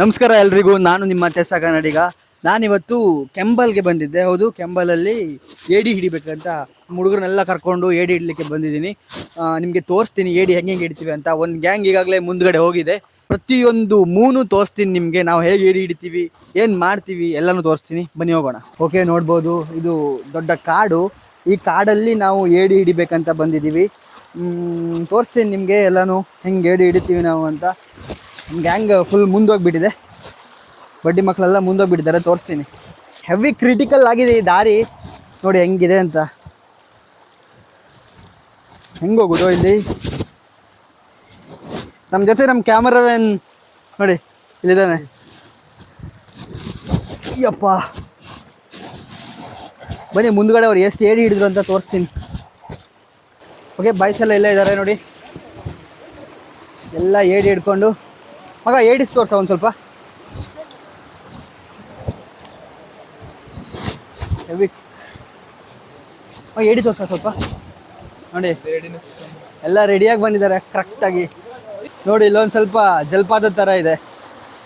ನಮಸ್ಕಾರ ಎಲ್ರಿಗೂ, ನಾನು ನಿಮ್ಮ ತೆಸ ಕನ್ನಡಿಗ. ನಾನಿವತ್ತು ಕೆಂಬಲ್ಗೆ ಬಂದಿದ್ದೆ, ಹೌದು, ಕೆಂಬಲಲ್ಲಿ ಏಡಿ ಹಿಡಿಬೇಕಂತ ಹುಡುಗರನ್ನೆಲ್ಲ ಕರ್ಕೊಂಡು ಏಡಿ ಹಿಡಲಿಕ್ಕೆ ಬಂದಿದ್ದೀನಿ. ನಿಮಗೆ ತೋರಿಸ್ತೀನಿ ಏಡಿ ಹೆಂಗೆ ಹೆಂಗೆ ಹಿಡಿತೀವಿ ಅಂತ. ಒಂದು ಗ್ಯಾಂಗ್ ಈಗಾಗಲೇ ಮುಂದ್ಗಡೆ ಹೋಗಿದೆ. ಪ್ರತಿಯೊಂದು ಮೂನು ತೋರಿಸ್ತೀನಿ ನಿಮಗೆ, ನಾವು ಹೇಗೆ ಏಡಿ ಹಿಡಿತೀವಿ, ಏನು ಮಾಡ್ತೀವಿ, ಎಲ್ಲನೂ ತೋರಿಸ್ತೀನಿ. ಬನ್ನಿ ಹೋಗೋಣ. ಓಕೆ, ನೋಡ್ಬೋದು, ಇದು ದೊಡ್ಡ ಕಾಡು. ಈ ಕಾಡಲ್ಲಿ ನಾವು ಏಡಿ ಹಿಡಿಬೇಕಂತ ಬಂದಿದ್ದೀವಿ. ತೋರಿಸ್ತೀನಿ ನಿಮಗೆ ಎಲ್ಲನೂ ಹೆಂಗೆ ಏಡಿ ಹಿಡಿತೀವಿ ನಾವು ಅಂತ. ಗ್ಯಾಂಗ್ ಫುಲ್ ಮುಂದೋಗ್ಬಿಟ್ಟಿದೆ. ಬಡ್ಡಿ ಮಕ್ಕಳೆಲ್ಲ ಮುಂದೋಗ್ಬಿಟ್ಟಿದ್ದಾರೆ, ತೋರಿಸ್ತೀನಿ. ಹೆವಿ ಕ್ರಿಟಿಕಲ್ ಆಗಿದೆ ಈ ದಾರಿ. ನೋಡಿ ಹೆಂಗಿದೆ ಅಂತ. ಹೆಂಗೆ ಹೋಗೋದು ಇಲ್ಲಿ? ನಮ್ಮ ಜೊತೆ ನಮ್ಮ ಕ್ಯಾಮರಾಮನ್ ನೋಡಿ, ಇಲ್ಲಿದ್ದಾನೆ. ಅಯ್ಯಪ್ಪ. ಬನ್ನಿ, ಮುಂದ್ಗಡೆ ಅವ್ರು ಎಷ್ಟು ಏಡಿ ಹಿಡಿದ್ರು ಅಂತ ತೋರಿಸ್ತೀನಿ. ಓಕೆ ಬಾಯ್ಸ್ ಎಲ್ಲ ಇದ್ದಾರೆ ನೋಡಿ. ಎಲ್ಲ ಏಡಿ ಹಿಡ್ಕೊಂಡು ಮಗ ಏಡಿಸ್ ತೋರ್ಸ ಒಂದು ಸ್ವಲ್ಪ. ಹೆವಿ ಮಗ ಏಡಿ ತೋರ್ಸ ಸ್ವಲ್ಪ. ನೋಡಿ. ಎಲ್ಲ ರೆಡಿಯಾಗಿ ಬಂದಿದ್ದಾರೆ ಕರೆಕ್ಟಾಗಿ ನೋಡಿ, ಇಲ್ಲೊಂದು ಸ್ವಲ್ಪ ಜಲಪಾತದ ಥರ ಇದೆ.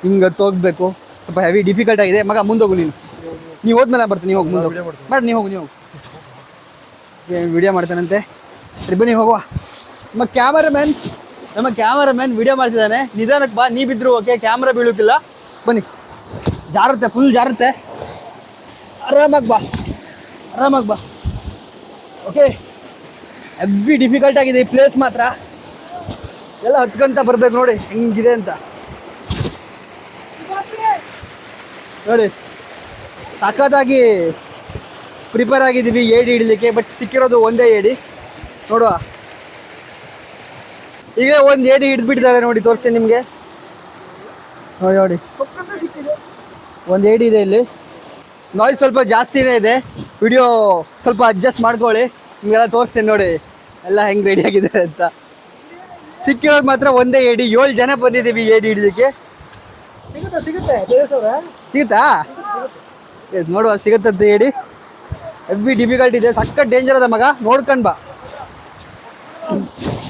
ಹಿಂಗೆ ತೋಗ್ಬೇಕು ಸ್ವಲ್ಪ ಹೆವಿ ಡಿಫಿಕಲ್ಟ್ ಆಗಿದೆ. ಮಗ ಮುಂದೋಗು ನೀನು. ನೀವು ಹೋದ್ಮೇಲೆ ಬರ್ತೀನಿ, ನೀವು ಹೋಗಿ, ಮುಂದೆ ಬಟ್ ನೀವು ಹೋಗು, ನೀವು ವಿಡಿಯೋ ಮಾಡ್ತಾನಂತೆ? ಬನ್ನಿ, ಹೋಗುವ. ಕ್ಯಾಮರಾ ಕ್ಯಾಮರಾಮ್ಯಾನ್ ನಮ್ಮ ಕ್ಯಾಮರಾಮ್ಯಾನ್ ವಿಡಿಯೋ ಮಾಡ್ತಿದ್ದಾನೆ. ನಿಧಾನಕ್ಕೆ ಬಾ, ನೀ ಬಿದ್ರು ಓಕೆ ಕ್ಯಾಮ್ರಾ ಬೀಳುತ್ತಿಲ್ಲ. ಬನ್ನಿ. ಜಾರುತ್ತೆ ಫುಲ್ ಜಾರುತ್ತೆ. ಆರಾಮಾಗಿ ಬಾ. ಆರಾಮಾಗಿ ಬಾ. ಓಕೆ ಎವ್ರಿ ಡಿಫಿಕಲ್ಟ್ ಆಗಿದೆ ಈ ಪ್ಲೇಸ್ ಮಾತ್ರ. ಎಲ್ಲ ಹತ್ಕೊಂತ ಬರ್ಬೇಕು ನೋಡಿ, ಹೆಂಗಿದೆ ಅಂತ. ನೋಡಿ, ಸಖತ್ತಾಗಿ ಪ್ರಿಪೇರ್ ಆಗಿದ್ದೀವಿ, ಏಡಿ ಹಿಡಿಲಿಕ್ಕೆ ಬಟ್ ಸಿಕ್ಕಿರೋದು ಒಂದೇ ಏಡಿ. ನೋಡುವ. ಈಗ ಒಂದು ಏಡಿ ಹಿಡಿದ್ಬಿಟ್ಟಿದ್ದಾರೆ ನೋಡಿ, ತೋರಿಸ್ತೀನಿ ನಿಮಗೆ. ನೋಡಿ ನೋಡಿ. ಒಂದು ಏಡಿ ಇದೆ ಇಲ್ಲಿ. ನಾಯ್ಸ್ ಸ್ವಲ್ಪ ಜಾಸ್ತಿನೇ ಇದೆ. ವಿಡಿಯೋ ಸ್ವಲ್ಪ ಅಡ್ಜಸ್ಟ್ ಮಾಡ್ಕೊಳ್ಳಿ. ನಿಮಗೆಲ್ಲ ತೋರಿಸ್ತೀನಿ ನೋಡಿ. ಎಲ್ಲ ಹೆಂಗೆ ರೆಡಿ ಆಗಿದ್ದಾರೆ ಅಂತ. ಸಿಕ್ಕಿರೋದು ಮಾತ್ರ ಒಂದೇ ಏಡಿ. ಏಳು ಜನ ಬಂದಿದ್ದೀವಿ ಏಡಿ ಹಿಡಿದಕ್ಕೆ. ಸಿಗುತ್ತಾ? ಇದು ನೋಡುವ, ಸಿಗುತ್ತಂತ ಹೇಳಿ ಬಿ ಡಿಫಿಕಲ್ಟ್ ಇದೆ. ಸಕ್ಕ ಡೇಂಜರ್ ಅದ ಮಗ. ನೋಡ್ಕೊಂಡು ಬಾ.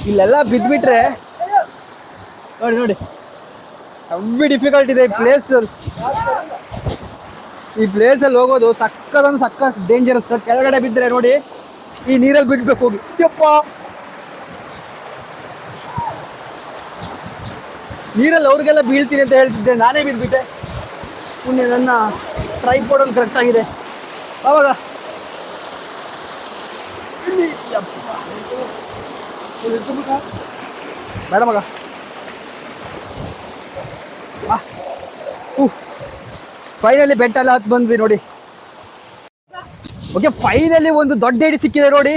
ಇಲ್ಲೆಲ್ಲ ಬಿದ್ದುಬಿಟ್ರೆ ನೋಡಿ ನೋಡಿ. ಹೆವಿ ಡಿಫಿಕಲ್ಟ್ ಇದೆ ಈ ಪ್ಲೇಸ್ ಈ ಪ್ಲೇಸಲ್ಲಿ ಹೋಗೋದು ಸಕ್ಕದೊಂದು ಸಕ್ಕ ಡೇಂಜರಸ್ ಕೆಳಗಡೆ ಬಿದ್ದರೆ ನೋಡಿ ಈ ನೀರಲ್ಲಿ ಬಿಡ್ಬೇಕು ಹೋಗಿ. ಯಪ್ಪ! ನೀರಲ್ಲಿ ಅವ್ರಿಗೆಲ್ಲ ಬೀಳ್ತೀನಿ ಅಂತ ಹೇಳ್ತಿದ್ದೆ ನಾನೇ ಬಿದ್ದುಬಿಟ್ಟೆ ಪುಣ್ಯ ನನ್ನ ಟ್ರೈ ಒಂದು ಕರೆಕ್ಟ್ ಆಗಿದೆ. ಅವಾಗ ಇಲ್ಲಿ ಯಪ್ಪ. ಬೇಡ ಮಗ. ಫೈನಲಿ ಬೆಟ್ಟ ಎಲ್ಲ ಹತ್ತು ಬಂದ್ವಿ ನೋಡಿ. ಓಕೆ ಫೈನಲಿ ಒಂದು ದೊಡ್ಡ ಏಡಿ ಸಿಕ್ಕಿದೆ ನೋಡಿ.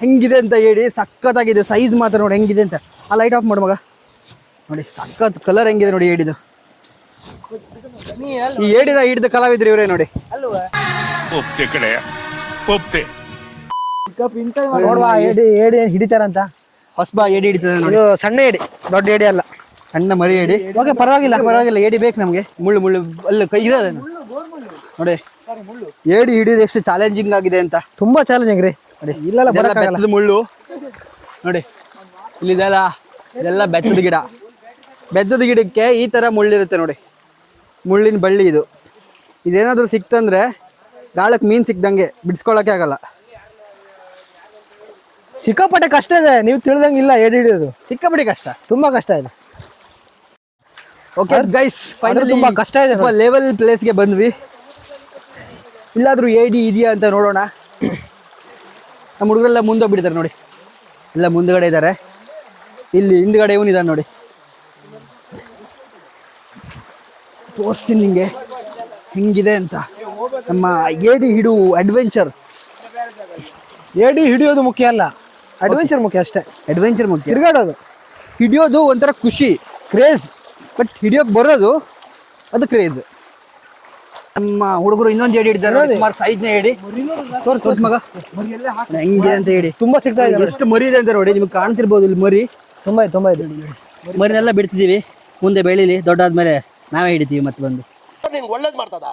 ಹೆಂಗಿದೆ ಅಂತ ಹೇಳಿ ಸಖತ್ತಾಗಿದೆ ಸೈಜ್ ಮಾತ್ರ ನೋಡಿ ಹೆಂಗಿದೆ ಅಂತ. ಆ ಲೈಟ್ ಆಫ್ ಮಾಡು ಮಗ. ನೋಡಿ ಸಖತ್ ಕಲರ್ ಹೆಂಗಿದೆ ನೋಡಿ ಏಡಿದು. ಈ ಏಡಿದ ಹಿಡಿದ ಕಲಾವಿದ್ರು ಇವರೇ ನೋಡಿ. ಒಪ್ತೆ ಕಡೆ ಒಪ್ತೆ. ನೋಡುವ ಏಡಿ ಏಡಿ ಹಿಡಿತಾರಂತ. ಹೊಸಬ ಏಡಿ ಹಿಡಿತದೆ ನೋಡಿ. ಇದು ಸಣ್ಣ ಏಡಿ ದೊಡ್ಡ ಏಡಿ ಅಲ್ಲ. ಸಣ್ಣ ಮರಿ ಏಡಿ. ಓಕೆ ಪರವಾಗಿಲ್ಲ. ಪರವಾಗಿಲ್ಲ ಏಡಿ ಬೇಕು ನಮಗೆ. ಮುಳ್ಳು ಮುಳ್ಳು ಅಲ್ಲ ಕೈ ಇದೆ? ನೋಡಿ ಏಡಿ ಹಿಡಿಯೋದು ಎಷ್ಟು ಚಾಲೆಂಜಿಂಗ್ ಆಗಿದೆ ಅಂತ. ತುಂಬಾ ಚಾಲೆಂಜಿಂಗ್ ರೀ. ಇಲ್ಲೆಲ್ಲ ಬೆತ್ತದ ಮುಳ್ಳು. ನೋಡಿ ಇಲ್ಲಿದೆಲ್ಲ ಇದೆಲ್ಲ ಬೆತ್ತದ ಗಿಡ. ಬೆತ್ತದ ಗಿಡಕ್ಕೆ ಈ ಥರ ಮುಳ್ಳಿರುತ್ತೆ ನೋಡಿ. ಮುಳ್ಳಿನ ಬಳ್ಳಿ ಇದು. ಇದೇನಾದರೂ ಸಿಕ್ತಂದ್ರೆ ಗಾಳಕ್ಕೆ ಮೀನು ಸಿಕ್ದಂಗೆ ಬಿಡಿಸ್ಕೊಳ್ಳೋಕೆ ಆಗಲ್ಲ. ಸಿಕ್ಕಾಪಟ್ಟೆ ಕಷ್ಟ ಇದೆ. ನೀವು ತಿಳಿದಂಗೆ ಇಲ್ಲ ಏಡಿ ಹಿಡಿಯೋದು. ಸಿಕ್ಕಾಪಟ್ಟೆ ಕಷ್ಟ. ತುಂಬಾ ಕಷ್ಟ ಇದೆ. ಓಕೆ ಗೈಸ್ ಫೈನಲ್ ತುಂಬಾ ಕಷ್ಟ ಇದೆ ಲೆವೆಲ್ ಪ್ಲೇಸ್ಗೆ ಬಂದ್ವಿ. ಇಲ್ಲಾದ್ರೂ ಏಡಿ ಇದೆಯಾ ಅಂತ ನೋಡೋಣ. ನಮ್ಮ ಹುಡುಗರೆಲ್ಲ ಮುಂದೋಗ್ಬಿಟ್ಟಿದ್ದಾರೆ ನೋಡಿ. ಎಲ್ಲ ಮುಂದ್ಗಡೆ ಇದ್ದಾರೆ. ಇಲ್ಲಿ ಹಿಂದ್ಗಡೆ ಇವನಿದ್ದಾನೆ ನೋಡಿ. ತೋರಿಸ್ತೀನಿ ನಿಮಗೆ ಹೆಂಗಿದೆ ಅಂತ. ನಮ್ಮ ಏಡಿ ಹಿಡು ಅಡ್ವೆಂಚರ್ ಏಡಿ ಹಿಡಿಯೋದು ಮುಖ್ಯ ಅಲ್ಲ. ಅಡ್ವೆಂಚರ್ ಮುಖ್ಯ ಅಷ್ಟೇ. ಅಡ್ವೆಂಚರ್ ಮುಖ್ಯ. ತಿರುಗಾಡೋದು. ಹಿಡಿಯೋದು ಒಂಥರ ಖುಷಿ ಕ್ರೇಜ್ ಬಟ್ ಹಿಡಿಯೋಕೆ ಬರೋದು ಅದು ಕ್ರೇಜ್ ನಮ್ಮ ಹುಡುಗರು ಇನ್ನೊಂದು ಹೇಳಿ ಹಿಡಿದಾರೆ ಸುಮಾರು ಸೈಜ್ನ ಏಡಿ ತೋರ್ಸ್ ತೋರ್ಸ್ ಮಗ. ಹೆಂಗಿದೆ ಅಂತ ಹೇಳಿ. ತುಂಬಾ ಸಿಗ್ತಾ ಇದೆ ಎಷ್ಟು ಮರಿ ಇದೆ ಅಂತ ನೋಡಿ ನಿಮ್ಗೆ ಕಾಣ್ತಿರ್ಬೋದು ಇಲ್ಲಿ ಮರಿ. ತುಂಬಾ ಇದೆ ತುಂಬಾ ಇದೆ. ಮರಿನೆಲ್ಲ ಬಿಡ್ತಿದ್ದೀವಿ ಮುಂದೆ ಬೆಳೀಲಿ ದೊಡ್ಡಾದ್ಮೇಲೆ ನಾವೇ ಹಿಡಿತೀವಿ ಮತ್ತೆ ಬಂದು. ನಿಂಗೆ ಒಳ್ಳೇದು ಮಾಡ್ತದ?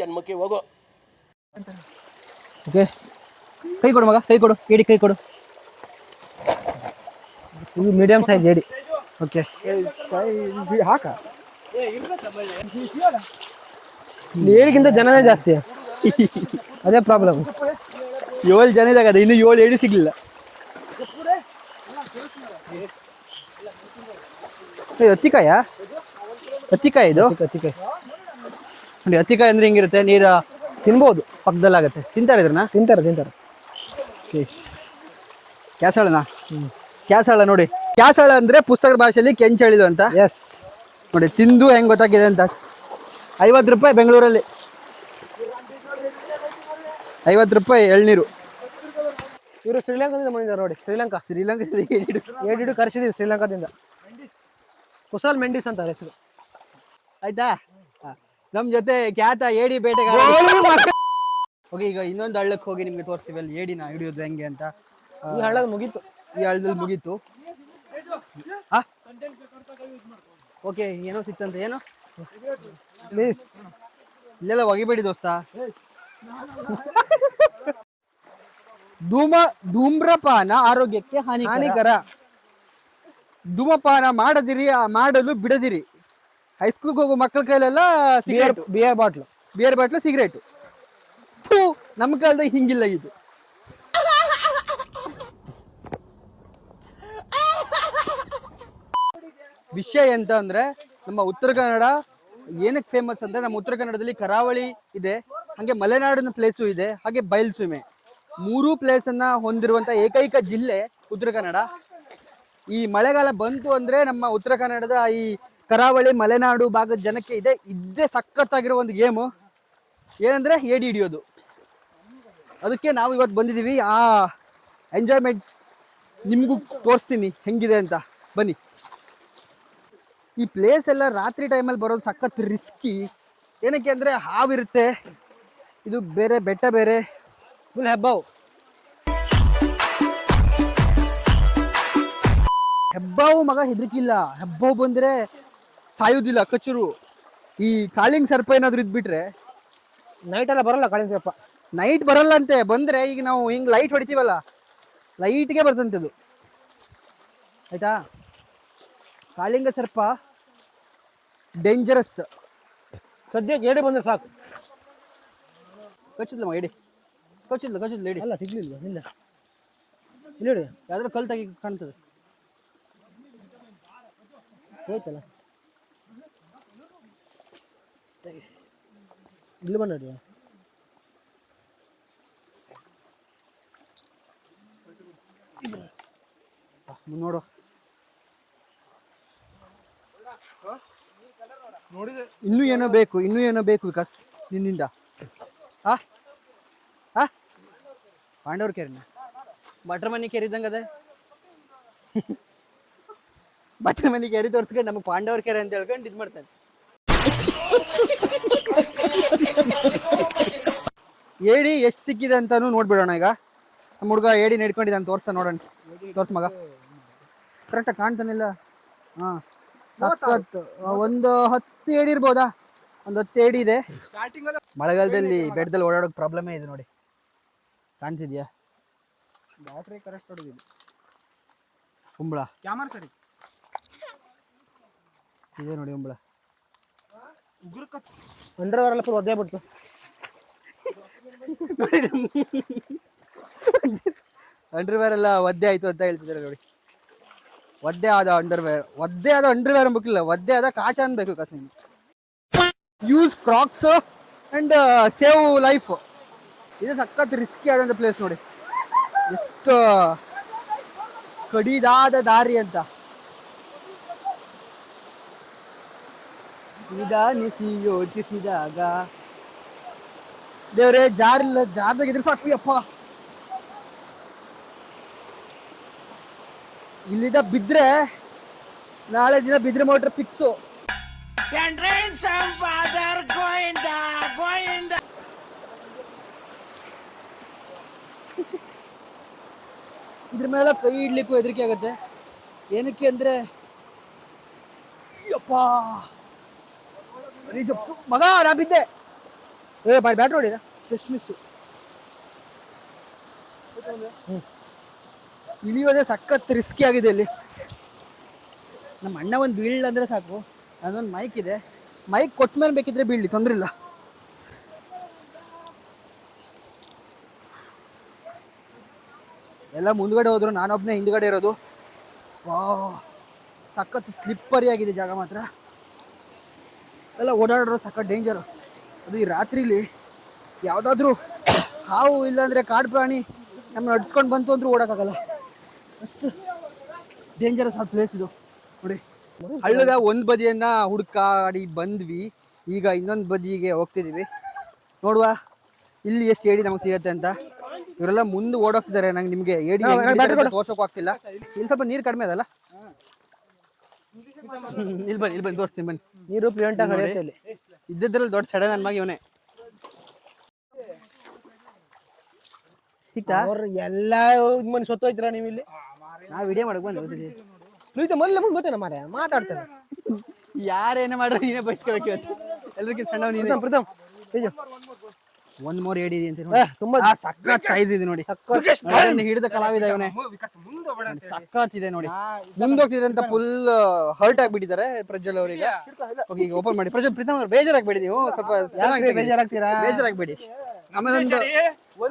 ಜನ್ಮಕ್ಕೆ ಹೋಗೋ. ಓಕೆ ಕೈ ಕೊಡು ಮಗ ಕೈ ಕೊಡು. ಏಡಿ ಕೈ ಕೊಡು. ಇದು ಮೀಡಿಯಂ ಸೈಜ್ ಏಡಿ. ಓಕೆ ಹಾಕ ಏಳಿಗಿಂತ ಜನನೇ ಜಾಸ್ತಿ. ಅದೇ ಪ್ರಾಬ್ಲಮ್ ಏಳು ಜನ ಇದಾಗ ಇನ್ನು ಏಳು ಏಡಿ ಸಿಗ್ಲಿಲ್ಲ. ಇದು ಹತ್ತಿಕಾಯ ಹತ್ತಿಕಾಯ ಇದು? ಕತ್ತಿಗೆ ನೋಡಿ ಹತ್ತಿಕಾಯಿ ಅಂದ್ರೆ ಹೆಂಗಿರುತ್ತೆ? ನೀರ ತಿನ್ಬೋದು. ಪಕ್ಕದಲ್ಲಾಗತ್ತೆ. ತಿಂತಾರೆ ಇದ್ರನ್ನ ತಿಂತಾರೆ ತಿಂತಾರೆ. ಕ್ಯಾಸಳನ ಕ್ಯಾಸಳ ನೋಡಿ. ಕ್ಯಾಸಳ ಅಂದ್ರೆ ಪುಸ್ತಕದ ಭಾಷೆಯಲ್ಲಿ ಕೆಂಚಳಿದು ಅಂತ. ಎಸ್ ನೋಡಿ ತಿಂದು ಹೆಂಗ್ ಗೊತ್ತಾಗಿದೆ ಅಂತ. ಐವತ್ತು ರೂಪಾಯಿ ಬೆಂಗಳೂರಲ್ಲಿ. ಐವತ್ತು ರೂಪಾಯಿ ಎಳ್ನೀರು. ಇವರು ಶ್ರೀಲಂಕಾದಿಂದ ಬಂದಿದ್ದಾರೆ ನೋಡಿ ಶ್ರೀಲಂಕಾ. ಶ್ರೀಲಂಕಾ ಏಡಿಡು ಕರೆಸಿದೀವಿ ಶ್ರೀಲಂಕಾದಿಂದ. ಕುಸಲ್ ಮೆಂಡಿಸ್ ಅಂತ ಹೆಸರು. ಆಯ್ತಾ? ನಮ್ಮ ನಮ್ ಜೊತೆ ಖ್ಯಾತ ಏಡಿ ಬೇಟೆಗಾರ ಓಕೆ ಈಗ ಇನ್ನೊಂದು ಹಳ್ಳಕ್ಕೆ ಹೋಗಿ ನಿಮ್ಗೆ ತೋರಿಸ್ತೀವಿ ಅಲ್ಲಿ ಏಡಿನ ಹಿಡಿಯೋದು ಹೆಂಗೆ ಅಂತ. ಈ ಹಳ್ಳದ ಮುಗೀತು. ಈ ಹಳ್ಳದಲ್ಲಿ ಮುಗೀತು. ಓಕೆ ಏನೋ ಸಿಕ್ತಂತೆ ಏನು? ಪ್ಲೀಸ್ ಇಲ್ಲೆಲ್ಲ ಒಗಿಬೇಡಿ ದೋಸ್ತ. ಧೂಮ ಧೂಮ್ರಪಾನ ಆರೋಗ್ಯಕ್ಕೆ ಹಾನಿಕರ. ಹಾನಿಕರ. ಧೂಮಪಾನ ಮಾಡದಿರಿ ಮಾಡಲು ಬಿಡದಿರಿ. ಹೈಸ್ಕೂಲ್ಗೆ ಹೋಗೋ ಮಕ್ಕಳ ಕೈಲೆಲ್ಲ cigarette beer bottle beer bottle cigarette ನಮ್ಮ ಕಾಲದಾಗ ಹಿಂಗಿಲ್ಲ ಇದು. ವಿಷಯ ಎಂತ ಅಂದ್ರೆ ನಮ್ಮ ಉತ್ತರ ಕನ್ನಡ ಏನಕ್ಕೆ ಫೇಮಸ್ ಅಂದ್ರೆ ನಮ್ಮ ಉತ್ತರ ಕನ್ನಡದಲ್ಲಿ ಕರಾವಳಿ ಇದೆ, ಹಾಗೆ ಮಲೆನಾಡಿನ ಪ್ಲೇಸು ಇದೆ, ಹಾಗೆ ಬಯಲ್ಸೀಮೆ. ಮೂರೂ ಪ್ಲೇಸ್ ಅನ್ನ ಹೊಂದಿರುವಂತ ಏಕೈಕ ಜಿಲ್ಲೆ ಉತ್ತರ ಕನ್ನಡ. ಈ ಮಳೆಗಾಲ ಬಂತು ಅಂದ್ರೆ ನಮ್ಮ ಉತ್ತರ ಕನ್ನಡದ ಈ ಕರಾವಳಿ, ಮಲೆನಾಡು ಭಾಗದ ಜನಕ್ಕೆ ಇದೆ, ಇದ್ದೇ ಸಖತ್ತಾಗಿರೋ ಒಂದು ಗೇಮು ಏನಂದ್ರೆ ಏಡಿ ಹಿಡಿಯೋದು. ಅದಕ್ಕೆ ನಾವು ಇವತ್ತು ಬಂದಿದ್ದೀವಿ. ಆ ಎಂಜಾಯ್ಮೆಂಟ್ ನಿಮಗೂ ತೋರಿಸ್ತೀನಿ ಹೆಂಗಿದೆ ಅಂತ. ಬನ್ನಿ. ಈ ಪ್ಲೇಸ್ ಎಲ್ಲ ರಾತ್ರಿ ಟೈಮಲ್ಲಿ ಬರೋದು ಸಖತ್ ರಿಸ್ಕಿ ಏನಕ್ಕೆ ಅಂದರೆ ಹಾವಿರುತ್ತೆ. ಇದು ಬೇರೆ ಬೆಟ್ಟ ಬೇರೆ. ಫುಲ್ ಹೆಬ್ಬಾವು. ಹೆಬ್ಬಾವು ಮಗ ಹೆದರಿಕಿಲ್ಲ. ಹೆಬ್ಬಾವು ಬಂದರೆ ಸಾಯೋದಿಲ್ಲ ಕಚ್ಚರು ಈ ಕಾಳಿಂಗ್ ಸರ್ಪ ಏನಾದರೂ ಇದ್ಬಿಟ್ರೆ ನೈಟ್ ಎಲ್ಲ ಬರಲ್ಲ ಕಾಳಿಂಗಪ್ಪ ನೈಟ್ ಬರಲ್ಲ ಅಂತೆ ಬಂದರೆ ಈಗ ನಾವು ಹಿಂಗೆ ಲೈಟ್ ಹೊಡಿತೀವಲ್ಲ ಲೈಟ್ಗೆ ಬರ್ತಂತೆ ಅದು. ಆಯಿತಾ? ಕಾಳಿಂಗ ಸರ್ಪ ಡೇಂಜರಸ್ ಸದ್ಯಕ್ಕೆ ಎಡೆ ಬಂದ್ರೆ ಸಾಕು. ಕಚ್ಚಿದ್ಲಮ್ಮ ಎಡಿ ಕಚ್ಚಿದ್ಲು ಕಚ್ಚಿದ್ಲು ಎಡಿ ಅಲ್ಲ ಸಿಗ್ಲಿಲ್ಲ ಇಲ್ಲ. ಇಲ್ಲಿ ಹೇಳಿ. ಯಾವ್ದಾದ್ರು ಕಲ್ ತೆಗಿ ಕಾಣ್ತದೆ. ಹೋಯ್ತಲ್ಲ? ಇಲ್ಲಿ ಬಂದ ನೋಡಿ. ಇನ್ನೂ ಏನೋ ಬೇಕು ಇನ್ನೂ ಏನೋ ಬೇಕು ವಿಕಾಸ್ ನಿನ್ನಿಂದ. ಆ? ಹಾ ಪಾಂಡವ್ರ ಕೆರೆನ? ಭಟ್ರ ಮನೆ ಕೆರೆ ಇದ್ದಂಗೆ ಅದೇ. ಭಟ್ರ ಮನೆ ಕೆರೆ ತೋರಿಸ್ಕೊಂಡು ನಮಗೆ ಪಾಂಡವ್ರ ಕೆರೆ ಅಂತ ಹೇಳ್ಕೊಂಡು ಇದು ಮಾಡ್ತಾನೆ. ಹೇಳಿ ಎಷ್ಟು ಸಿಕ್ಕಿದೆ ಅಂತಾನು ನೋಡ್ಬಿಡೋಣ ಈಗ. ನಮ್ಮ ಹುಡುಗ ಏಡಿ ನಡ್ಕೊಂಡಿದ್ದಾನೆ ತೋರ್ಸ ನೋಡೋಣ. ತೋರ್ಸ ಮಗ. ಕರೆಕ್ಟಾಗಿ ಕಾಣ್ತಾನಿಲ್ಲ. ಹಾಂ ಒಂದು ಹತ್ತು ಏಡಿ ಇರ್ಬೋದಾ? ಒಂದು ಹತ್ತು ಏಡಿ ಇದೆ. ಮಳೆಗಾಲದಲ್ಲಿ ಬೆಡ್ದಲ್ಲಿ ಓಡಾಡೋಕೆ ಪ್ರಾಬ್ಲಮೇ ಇದೆ ನೋಡಿ. ಕಾಣ್ತಿದ್ಯಾ? ಬ್ಯಾಟ್ರಿ ಕರೆಕ್ಟ್ ಹೊಡೆದಿದೆ. ಕುಂಬಳ ಕ್ಯಾಮರಾ ಸರಿ. ಇದೆ ನೋಡಿ ಕುಂಬಳ ಅಂಡರ್ವೇರ್ ಎಲ್ಲ ಫುಲ್ ಒದ್ದೆ ಬಿಡ್ತು ಅಂಡರ್ವೇರ್ ಎಲ್ಲ ಒದ್ದೆ ಆಯ್ತು ಅಂತ ಹೇಳ್ತಿದ್ದಾರೆ ನೋಡಿ. ಒದ್ದೆ ಆದ ಅಂಡರ್ವೇರ್ ಒದ್ದೆ ಆದ ಅಂಡರ್ವೇರ್ ಅನ್ಬೇಕಿಲ್ಲ ಒದ್ದೆ ಆದ ಕಾಚ ಅನ್ಬೇಕು ಕಸ use Crocs and save life ಇದು ಸಖತ್ ರಿಸ್ಕಿ ಆದಂತ ಪ್ಲೇಸ್ ನೋಡಿ. ಎಷ್ಟು ಕಡಿದಾದ ದಾರಿ ಅಂತ. ನಿಧಾನಿಸಿ ಯೋಚಿಸಿದಾಗ ದೇವ್ರೆ, ಜಾರಿಲ್ಲ ಜಾರ್ದಾಗಿದ್ರೆ ಸಾಕು ಯಪ್ಪ ಇಲ್ಲಿಂದ ಬಿದ್ರೆ ನಾಳೆ ದಿನ ಬಿದ್ರೆ ಮೋಟ್ರ್ ಫಿಕ್ಸು ಇದ್ರ ಮೇಲೆ ಕೈ ಇಡ್ಲಿಕ್ಕೂ ಹೆದರಿಕೆ ಆಗುತ್ತೆ. ಏನಕ್ಕೆ ಅಂದ್ರೆ ಜಪ್ಪು. ಮಗ ನಾ ಬಿದ್ದೆ. ಏ ಬಾಯ್ ಬ್ಯಾಟ್ ನೋಡಿರ ಜಸ್ಟ್ ಮಿಸ್ಸು ಇಳಿಯೋದೇ ಸಖತ್ ರಿಸ್ಕಿ ಆಗಿದೆ ಇಲ್ಲಿ. ನಮ್ಮ ಅಣ್ಣ ಒಂದು ಬೀಳ್ ಅಂದರೆ ಸಾಕು. ಅದೊಂದು ಮೈಕ್ ಇದೆ. ಮೈಕ್ ಕೊಟ್ಟ ಮೇಲೆ ಬೇಕಿದ್ರೆ ಬೀಳಲಿ, ತೊಂದರೆ ಇಲ್ಲ. ಎಲ್ಲ ಮುಂದ್ಗಡೆ ಹೋದ್ರು, ನಾನೊಬ್ನೇ ಹಿಂದ್ಗಡೆ ಇರೋದು. ವಾ ಸಖತ್ ಸ್ಲಿಪ್ಪರಿ ಆಗಿದೆ ಜಾಗ ಮಾತ್ರ. ಎಲ್ಲ ಓಡಾಡೋದು ಸಖತ್ ಡೇಂಜರು ಅದು ಈ ರಾತ್ರಿಲಿ ಯಾವುದಾದ್ರೂ ಹಾವು ಇಲ್ಲಾಂದ್ರೆ ಕಾಡು ಪ್ರಾಣಿ ನಮ್ಮ ನಡ್ಸ್ಕೊಂಡು ಬಂತು ಅಂದ್ರೂ ಓಡೋಕ್ಕಾಗಲ್ಲ. ಅಷ್ಟು ಡೇಂಜರಸ್ ಆ ಪ್ಲೇಸ್ ಇದು. ನೋಡಿ. ಹಳ್ಳದ ಒಂದು ಬದಿಯನ್ನ ಹುಡುಕಾಡಿ ಬಂದ್ವಿ. ಈಗ ಇನ್ನೊಂದು ಬದಿಗೆ ಹೋಗ್ತಿದೀವಿ. ನೋಡುವ ಇಲ್ಲಿ ಎಷ್ಟು ಏಡಿ ನಮಗೆ ಸಿಗತ್ತೆ ಅಂತ. ಇವರೆಲ್ಲ ಮುಂದೆ ಓಡೋಗ್ತಿದ್ದಾರೆ ನಂಗೆ ನಿಮಗೆ. ಏಡಿ ತೋರ್ಸೋಕೆ ಆಗ್ತಿಲ್ಲ. ಇಲ್ಲಿ ಸ್ವಲ್ಪ ನೀರು ಕಡಿಮೆ ಅದಲ್ಲ? ಇಲ್ಲಿ ಬನ್ನಿ ಇಲ್ಲಿ ಬನ್ನಿ ತೋರಿಸ್ತೀನಿ ಬನ್ನಿ. ನೀರು ಪ್ಲೇಂಟ್ ಇಲ್ಲಿ ಇದ್ದಿದ್ರಲ್ಲಿ ದೊಡ್ಡ ಸಡನ್ ನನ್ನ ಮಗ ಇವನೇ. ಸಿಕ್ತಾ? ಅವ್ರು ಎಲ್ಲ ಮನೆ ಸತ್ತೋಯ್ತೀರ ನೀವು ಇಲ್ಲಿ ನಾವು ವಿಡಿಯೋ ಮಾಡಕ್ ಬಂದು ಪ್ರೀತಿ ಮೊದಲು ಗೊತ್ತೇನ ಮಾರ್ರೆ? ಮಾತಾಡ್ತಾರೆ. ಯಾರೇನೇ ಮಾಡ್ರೆ ನೀನೇ ಬಯಸ್ಕೋಬೇಕು ಇವತ್ತು? ಎಲ್ರಿಗಿಂತ ಸಣ್ಣ ನೀನೇ. ತೇಜು ಒಂದ್ ಮೂರ್ ಏಡಿ ಇದೆ ಅಂತ ನೋಡಿ. ತುಂಬಾ ಸಖತ್ ಸೈಜ್ ಇದೆ ನೋಡಿ. ಹಿಡಿದ ಕಲಾವಿದ ಇವನೇ. ಸಖತ್ ಇದೆ ನೋಡಿ. ಮುಂದೋಗ್ತಿದೆ ಅಂತ ಫುಲ್ ಹರ್ಟ್ ಆಗ್ಬಿಟ್ಟಿದ್ದಾರೆ ಪ್ರಜ್ವಲ್ ಅವರಿಗೆ ಓಕೆ ಈಗ ಓಪನ್ ಮಾಡಿ. ಪ್ರಜ್ವಲ್ ಪ್ರೀತಮ್ ಅವ್ರು ಬೇಜಾರಾಗ್ಬೇಡಿ ನೀವು. ಸ್ವಲ್ಪ. ಬೇಜಾರಾಗ್ತೀರಾ? ಬೇಜಾರಾಗ್ಬೇಡಿ. ಆಮೇಲೆ ಒಂದು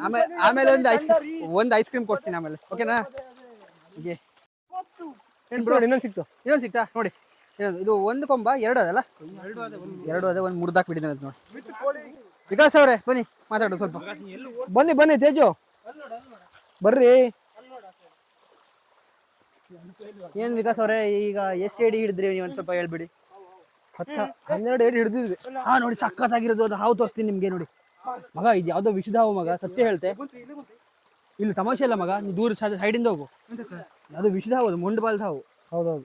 ಆಮೇಲೆ ಆಮೇಲೆ ಒಂದು ಐಸ್ ಒಂದ್ ಐಸ್ ಕ್ರೀಮ್ ಕೊಡ್ತೀನಿ ಆಮೇಲೆ. ಓಕೆನಾ ಇನ್ನೊಂದು ಸಿಕ್ತು. ಇನ್ನೊಂದು ಸಿಕ್ತಾ? ನೋಡಿ. ಇದು ಒಂದು ಕೊಂಬ ಎರಡು ಅದಲ್ಲ? ಎರಡು ಅದೇ ಒಂದು. ಮುರ್ದಾಕ್ಬಿಟ್ಟಿದ್ದಾನೆ ಅದು ನೋಡಿ ವಿಕಾಸ್ ಅವರೇ ಬನ್ನಿ ಮಾತಾಡು ಸ್ವಲ್ಪ. ಬನ್ನಿ ಬನ್ನಿ ತೇಜು. ಬರ್ರಿ. ಏನ್ ವಿಕಾಸ್ ಅವರೇ ಈಗ ಎಷ್ಟು ಏಡಿ ಹಿಡಿದ್ರಿ ನೀವು ಒಂದು ಸ್ವಲ್ಪ ಹೇಳ್ಬಿಡಿ. ಹತ್ತ ಹನ್ನೆರಡು ಏಡಿ ಹಿಡಿದಿದ್ವಿ ಹಾ ನೋಡಿ ಸಖತ್ತಾಗಿರೋದು ಅದು. ಹಾವು ತೋರಿಸ್ತೀನಿ ನಿಮ್ಗೆ ನೋಡಿ. ಮಗ ಇದು ಯಾವ್ದೋ ವಿಷದ ಹಾವು ಮಗ ಸತ್ಯ ಹೇಳ್ತೆ. ಇಲ್ಲಿ ತಮಾಷೆ ಇಲ್ಲ ಮಗ ನೀ ದೂರ ಸೈಡಿಂದ ಹೋಗು. ಅದು ವಿಷದ ಹೌದು ಮುಂಡ್ ಬಾಲ್ದ ಹಾವು ಹೌದೌದು.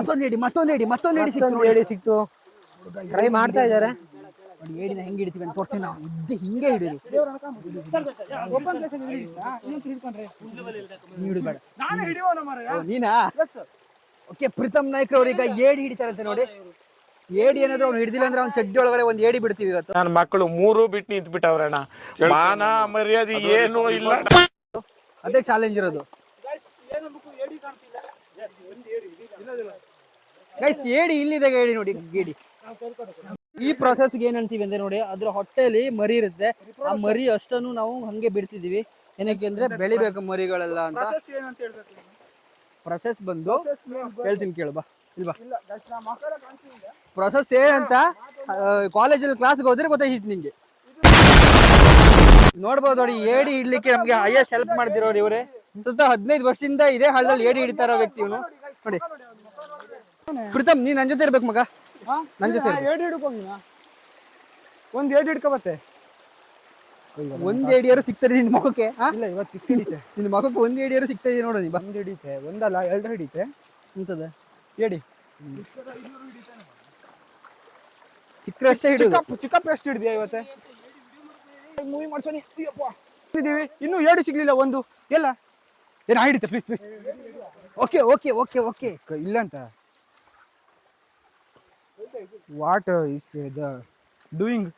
ಮತ್ತೊಂದು ಏಡಿ ಮತ್ತೊಂದು ಏಡಿ ಮತ್ತೊಂದು ಏಡಿ ಸಿಕ್ತು ಹೇಳಿ ಸಿಕ್ತು. ಟ್ರೈ ಮಾಡ್ತಾ ಇದ್ದಾರೆ. ನೋಡಿ ಏಡಿನ ಹೆಂಗೆ ಹಿಡಿತೀವಿ ಅಂತ ತೋರಿಸ್ತೀನಿ ನಾವು. ಇದ್ದೆ ಹಿಂಗೆ ಹಿಡಿದು. ಹಿಡಿಬೇಡ ನೀನಾ ಓಕೆ ಪ್ರೀತಮ್ ನಾಯ್ಕ ಅವ್ರೀಗ ಏಡಿ ಹಿಡಿತಾರೆ ಅಂತ ನೋಡಿ. ಏಡಿ ಏನಾದ್ರು ಅವ್ನು ಹಿಡಿದಿಲ್ಲ ಅಂದ್ರೆ ಅವ್ನ ಚಡ್ಡಿ ಒಳಗಡೆ ಒಂದು ಏಡಿ ಬಿಡ್ತೀವಿ ಇವತ್ತು. ನನ್ನ ಮಕ್ಕಳು ಮೂರು ಬಿಟ್ಟು ನಿಂತು ಬಿಟ್ಟವ್ರಣ್ಣ ಮಾನ ಮರ್ಯಾದೆ ಏನು ಇಲ್ಲ. ಅದೇ ಚಾಲೆಂಜ್ ಇರೋದು. ಗೈಸ್ ಏಡಿ ಇಲ್ಲಿದೆ ಏಡಿ ನೋಡಿ ಗೇಡಿ. ಈ ಪ್ರೊಸೆಸ್ಗೆ ಏನ್ ಅಂತೀವಿ ಅಂದ್ರೆ ನೋಡಿ ಅದ್ರ ಹೊಟ್ಟೆಲಿ ಮರಿ ಇರುತ್ತೆ. ಆ ಮರಿ ಅಷ್ಟನ್ನು ನಾವು ಹಂಗೆ ಬಿಡ್ತಿದೀವಿ. ಏನಕ್ಕೆ ಅಂದ್ರೆ ಬೆಳಿಬೇಕು ಮರಿಗಳೆಲ್ಲ ಅಂತ. ಪ್ರೊಸೆಸ್ ಬಂದು ಹೇಳ್ತೀನಿ ಕೇಳು ಬಾ. ಇಲ್ವಾ ಪ್ರೊಸೆಸ್ ಏನಂತ ಕಾಲೇಜಲ್ಲಿ ಕ್ಲಾಸ್ಗೆ ಹೋದ್ರೆ ಗೊತ್ತಾಯ್ತು ನಿಂಗೆ. ನೋಡ್ಬೋದು ನೋಡಿ ಏಡಿ ಇಡ್ಲಿಕ್ಕೆ ನಮ್ಗೆ ಹೈಯೆಸ್ಟ್ ಹೆಲ್ಪ್ ಮಾಡ್ತಿರೋರು ಇವರೇ. ಸುತ್ತ ಹದಿನೈದು ವರ್ಷದಿಂದ ಇದೇ ಹಳ್ಳದಲ್ಲಿ ಏಡಿ ಇಡ್ತಾರ ವ್ಯಕ್ತಿ ಇವನು. ನೋಡಿ. ಪ್ರೀತಮ್ ನೀನ್ ನನ್ ಜೊತೆ ಇರ್ಬೇಕು ಮಗ. ನನ್ ಜೊತೆ ಏಡಿ ಏಟ್ ಹಿಡ್ಕೊಂಡಿನ ಒಂದ್ ಹಿಡ್ಕೊಬತ್ತೆ ಒಂದ್ ಏಡಿಯಾರು ಸಿಗ್ತದೆ ನಿನ್ ಮಗಕ್ಕೆ? ಇಲ್ಲ ಇವತ್ತು ಹಿಡಿತೆ. ನಿನ್ ಮಗಕ್ಕೆ ಒಂದ್ ಏಡಿಯಾರು ಸಿಗ್ತದೆ ನೋಡಿ ನೀ ಒಂದ್ ಹಿಡಿತೆ ಒಂದಲ್ಲ ಎರಡು ಹಿಡಿತೆ. ಅಂತದ ಏಡಿ. ಸಿಕ್ಕರೆ ಅಷ್ಟೇ ಹಿಡಿದು ಚಿಕ್ಕಪ್ಪ ಎಷ್ಟು ಹಿಡಿದ್ಯಾ ಇವತ್ತೆ? ಮೂವಿ ಮಾಡ್ಸೋನಿ ಅಯ್ಯಪ್ಪ ಇದ್ದೀವಿ. ಇನ್ನೂ ಎರಡು ಸಿಗ್ಲಿಲ್ಲ ಒಂದು. ಎಲ್ಲ. ಏನ ಹಿಡಿತೆ please please okay okay okay okay. ಇಲ್ಲ ಅಂತ. ವಾಟ್ ಇಸ್ ದ ಡೂಯಿಂಗ್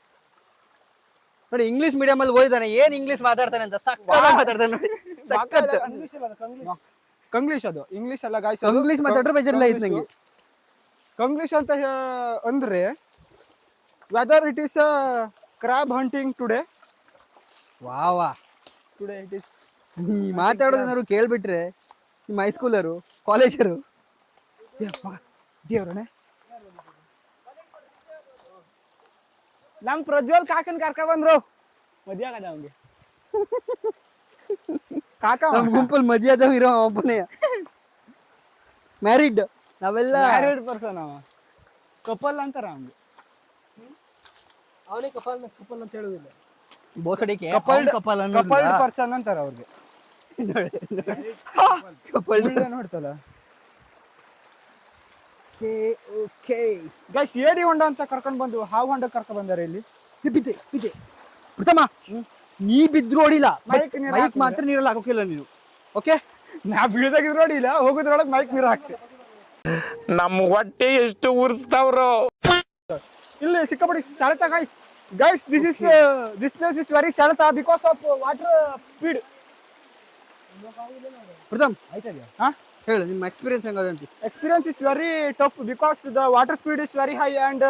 ನೋಡಿ ಇಂಗ್ಲಿಷ್ ಮೀಡಿಯಂ ಅಲ್ಲಿ ಓದಿದಾನೆ. ಏನ್ ಇಂಗ್ಲಿಷ್ ಮಾತಾಡ್ತಾನೆ ಅಂತ? ಸಕ್ಕತ್ತಾಗಿ ಮಾತಾಡ್ತಾನೆ ನೋಡಿ. ಸಖತ್ ಕಂಗ್ಲೀಷ್ ಅದು. ಇಂಗ್ಲಿಷ್ ಅಲ್ಲ ಗಾಯ್ಸ್ ಇಂಗ್ಲಿಷ್ ಮಾತಾಡ್ರೆ ಬೇಜಾರಿಲ್ಲ ಇದು ನಂಗೆ. ಕಂಗ್ಲೀಷ್ ಅಂತ ಅಂದ್ರೆ weather it is crab hunting today ವಾ ವಾ ಟುಡೇ ಇಟ್ ಈಸ್ ನೀ ಮಾತಾಡೋದೇನಾದ್ರು ಕೇಳ್ಬಿಟ್ರೆ ನಿಮ್ಮ ಹೈಸ್ಕೂಲರು ಕಾಲೇಜರು ದೇವ್ರನೆ ನಮ್ ಪ್ರಜ್ವಲ್ ಕಾಕನ್ ಕರ್ಕ ಬಂದ್ರು ಮದ್ವೆ ಆಗದ ಅವ್ನಿಗೆ? ಕಾಕ ನಮ್ಮ ಗುಂಪಲ್ಲಿ ಮದುವೆ ಆದವ ಇರೋ ಒಬ್ಬನೇ. ಮ್ಯಾರಿಡ್ ನಾವೆಲ್ಲ ಮ್ಯಾರಿಡ್ ಪರ್ಸನ್ ಅವ. ಕಪಲ್ ಅಂತಾರ ಅವ್ನಿಗೆ. ಅವನೇ ಕಪಲ್ ಕಪಲ್ ಅಂತ ಹೇಳುದಿಲ್ಲ. ಬೋಸಡಿಕೆ? ಕಪಲ್ ಪರ್ಸನ್ ಅಂತಾರ ಅವ್ರಿಗೆ. ಕಪಲ್ ನೋಡ್ತಲ್ಲ. ಓಕೆ ಗೈಸ್ ಏಡಿ ಹೊಂಡ ಅಂತ ಕರ್ಕೊಂಡ್ ಬಂದು ಹಾವು ಹೊಂಡ ಕರ್ಕೊಂಡ್ ಬಂದಾರೆ ಇಲ್ಲಿ? ಬಿದ್ದೆ ಬಿದ್ದೆ. ಪ್ರಥಮ ನೀ ಬಿದ್ರು ಹೊಡಿಲ್ಲ. ಮೈಕ್ ಹಾಕಿದ್ರೆ. ಮಾತ್ರ ನೀರಲ್ಲಿ ಹಾಕೋಕಿಲ್ಲ ನೀನು. ಓಕೆ? ನಾ ಬೀಳ್ದಾಗಿದ್ರು ನೋಡಿಲ್ಲ ಹೋಗೋದ್ರೊಳಗೆ ಮೈಕ್ ನೀರು ಹಾಕ್ತೆ. ನಮ್ಮ ಹೊಟ್ಟೆ ಎಷ್ಟು ಉರ್ಸ್ತಾವ್ರು. ಇಲ್ಲಿ ಸಿಕ್ಕಾಪಡಿ ಸೆಳೆತ guys guys this is this place is very ಸೆಳೆತ because of water speed Pratham ಹಾ? ಹೇಳು ನಿಮ್ಮ ಎಕ್ಸ್ಪೀರಿಯನ್ಸ್ ಹೆಂಗದಂತ ಅಂತ. Experience is very tough because the water speed is very high and